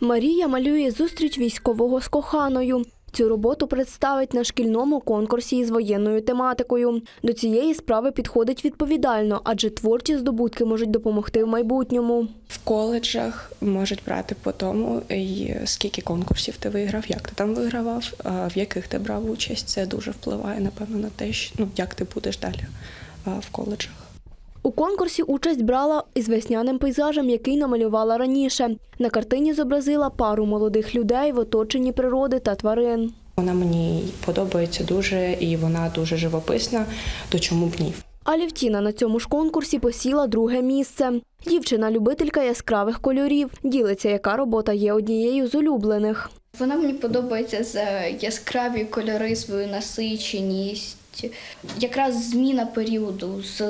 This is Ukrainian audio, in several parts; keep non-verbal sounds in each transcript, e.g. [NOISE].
Марія малює зустріч військового з коханою. Цю роботу представить на шкільному конкурсі із воєнною тематикою. До цієї справи підходить відповідально, адже творчі здобутки можуть допомогти в майбутньому. В коледжах можуть брати по тому, скільки конкурсів ти виграв, як ти там вигравав, в яких ти брав участь. Це дуже впливає, напевно, на те, ну, як ти будеш далі в коледжах. У конкурсі участь брала із весняним пейзажем, який намалювала раніше. На картині зобразила пару молодих людей в оточенні природи та тварин. Вона мені подобається дуже і вона дуже живописна, то чому б ні? Алівтіна на цьому ж конкурсі посіла друге місце. Дівчина любителька яскравих кольорів. Ділиться, яка робота є однією з улюблених. Вона мені подобається за яскраві кольори, свою насиченість, якраз зміна періоду з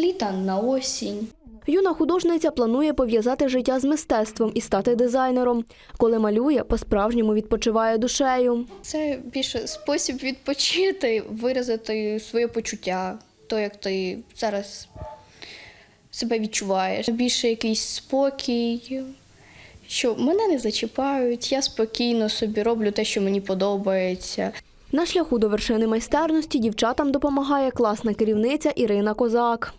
літа на осінь. Юна художниця планує пов'язати життя з мистецтвом і стати дизайнером. Коли малює, по-справжньому відпочиває душею. Це більше спосіб відпочити, виразити своє почуття, то як ти зараз себе відчуваєш. Більше якийсь спокій, що мене не зачіпають, я спокійно собі роблю те, що мені подобається. На шляху до вершини майстерності дівчатам допомагає класна керівниця Ірина Козак.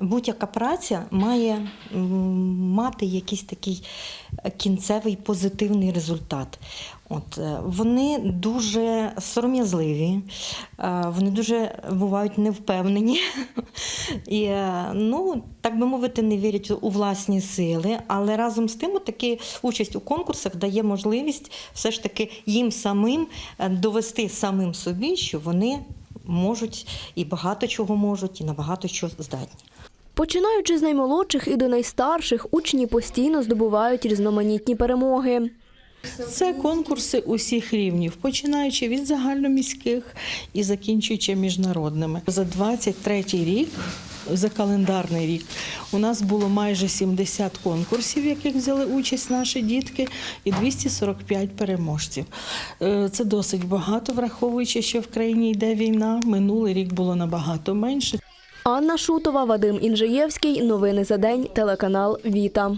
Будь-яка праця має мати якийсь такий е, кінцевий позитивний результат. От, е, вони дуже сором'язливі, е, вони дуже бувають невпевнені. [LAUGHS] І, ну, так би мовити, не вірять у власні сили, але разом з тим таки участь у конкурсах дає можливість все ж таки їм самим довести самим собі, що вони можуть і багато чого можуть, і на багато чого здатні. Починаючи з наймолодших і до найстарших, учні постійно здобувають різноманітні перемоги. Це конкурси усіх рівнів, починаючи від загальноміських і закінчуючи міжнародними. За 23 рік, за календарний рік, у нас було майже 70 конкурсів, в яких взяли участь наші дітки, і 245 переможців. Е, Це досить багато, враховуючи, що в країні йде війна. Минулий рік було набагато менше. Анна Шутова, Вадим Інжиєвський. Новини за день. Телеканал Віта.